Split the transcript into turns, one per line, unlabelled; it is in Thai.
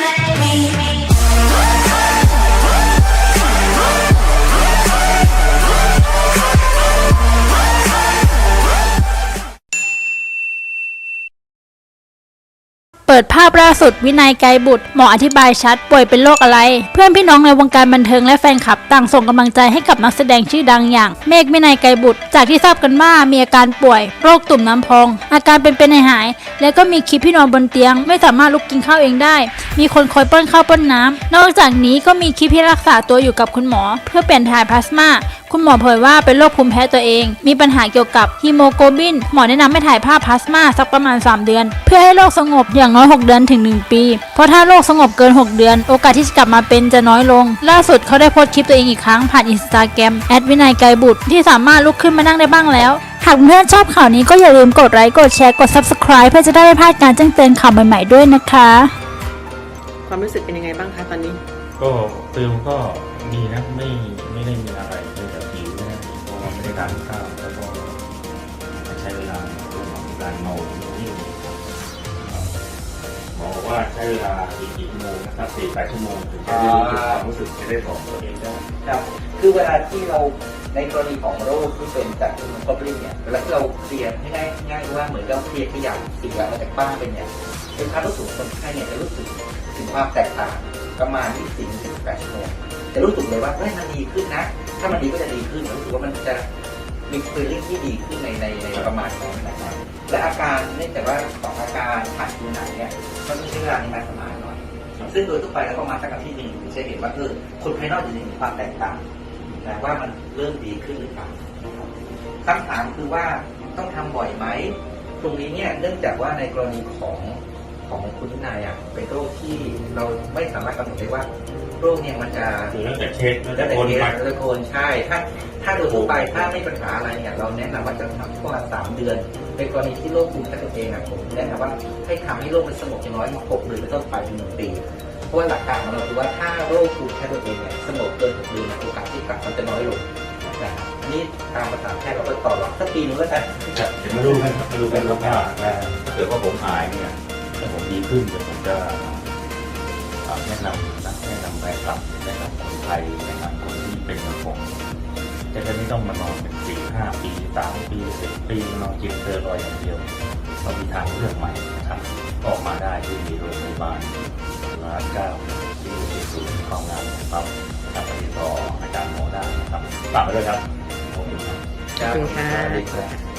เปิดภาพล่าสุดวินัยไกรบุตรหมออธิบายชัด ป่วยเป็นโรคอะไร เพื่อนพี่น้องในวงการบันเทิงและแฟนคลับต่างส่งกำลังใจให้กับนักแสดงชื่อดังอย่าง เมฆวินัยไกรบุตร จากที่ทราบกันว่ามีอาการป่วย โรคตุ่มน้ำพอง อาการเป็นเป็นหาย แล้วก็มีคลิปที่นอนบนเตียง ไม่สามารถลุกกินข้าวเองได้ มีคนคอยป้อนข้าวป้อนน้ำนอกจากนี้ก็มีคลิปที่รักษาตัวอยู่กับคุณหมอ เพื่อเปลี่ยนถ่ายพลาสมาคุณหมอเผยว่าเป็นโรคภูมิแพ้ตัวเอง มีปัญหาเกี่ยวกับฮีโมโกลบิน หมอแนะนำให้ถ่ายภาพพลาสมาสักประมาณ 3 เดือน เพื่อให้โรคสงบอย่างน้อย6 เดือนถึง 1 ปี เพราะถ้าโรคสงบเกิน 6 เดือน โอกาสที่จะกลับมาเป็นจะน้อยลง ล่าสุดเขาได้โพสต์คลิปตัวเองอีกครั้งผ่านอินสตาแกรมแอดวินัยไกรบุตรที่สามารถลุกขึ้นมานั่งได้บ้างแล้วหากเพื่อนชอบข่าวนี้ก็อย่าลืมกดไลค์กดแชร์กด subscribe เพื่อจะได้ไม่พลาดการแจ้งเตือนข่าวใหม่ๆด้วยนะคะ
ความรู้สึกเป็นยังไงบ้างคะตอนนี้
ก็ฟิลก็ดีนะ ไม่ไม่ได้มีอะไรเลยแต่ผิวนะเพราะว่าไม่ได้ทานข้าวแล้วก็ใช้เวลาเรื่องของการเมา ใช้เวลาอีกกี่ชั่วโมงนะครับสี่แปดชั่วโมงถึงจะรู้สึกความรู้สึกจะได้บอกตัวเองได้
ครับ คือเวลาที่เราในกรณีของโรคที่เป็นจากอิมมูนกลบลินเนี่ยเวลาที่เราเคลียร์ง่ายๆง่ายๆว่าเหมือนเราเคลียร์ขยะสิ่งแวดล้อมจากบ้านเป็นเนี่ยเป็นความรู้สึกของคนไข้เนี่ยจะรู้สึกถึงความแตกต่างประมาณ24ถึง8ชั่วโมงจะรู้สึกเลยว่าเฮ้ยมันดีขึ้นนะ ถ้ามันดีก็จะดีขึ้นรู้สึกว่ามันจะ มีฟีลลิ่งที่ดีขึ้นในในในประมาณนั้นนะครับและอาการเนื่องจากว่าของอาการผ่านผิวหนังเนี่ยมันต้องใช้เวลาในการสมานหน่อย ซึ่งโดยทั่วไปแล้วประมาณสักอาทิตย์หนึ่งถึงจะเห็นว่าเออคนภายนอกจะเห็นความแตกต่างนะว่ามันเริ่มดีขึ้นหรือเปล่าครับคำถามคือว่าต้องทำบ่อยไหมตรงนี้เนี่ยเนื่องจากว่าในกรณีของ ของคุณทินายอะเป็นโรคที่เราไม่สามารถกำหนดได้ว่าโรคเนี่ยมันจะ
คือแล้วแต่เคสแล้ว
แล้
แต่
วแต่
คน
เค
ไป
สแล้วแต่คนใช่ ถ้าถ้าโดยทั่วไปถ้าไม่มีปัญหาอะไรเนี่ยเราแนะนำว่าจะทำประมาณสามเดือนในกรณีที่โรคภูมิแพ้ตัวเองอะผมแนะนำว่าให้ทำให้โรคมันสงบอย่างน้อยหกเดือนเป็นต้นไปถึงหนึ่งปีเพราะว่าหลักการของเราคือว่าถ้าโรคภูมิแพ้ตัวเองเนี่ยสงบเกินหกเดือนเนี่ยโอกาสที่กลับมันจะน้อยลงนะครับนี่ตามภาษาแพทย์เราก็ต่อรองสักปีนึงก็ได้
ครับเดี๋ยวมาดูกันครับมาดูกันว่าถ้าเกิดว่าผมหายเนี่ยถ้าผมดี ขึ้นเดี๋ยวผมจะอ่าแนะนำนะแนะนำแฟนคลับแนะนำคนไทยแนะนำคนที่เป็นเหมือนผมจะได้ไม่ต้องมานอนเป็นสี่ห้าปีสามปีสิบปีนอนกินเตอรอยด์อย่างเดียวเรามีทางเลือกใหม่นะครับออกมาได้ที่โรงพยาบาลร้านเก้าที่ศูนย์ความงามนะครับนะครับไปติดต่ออาจารย์หมอได้นะครับฝากไปด้วยครับขอบคุณครับ
ขอบคุณค่ะ
สวัสดีครับ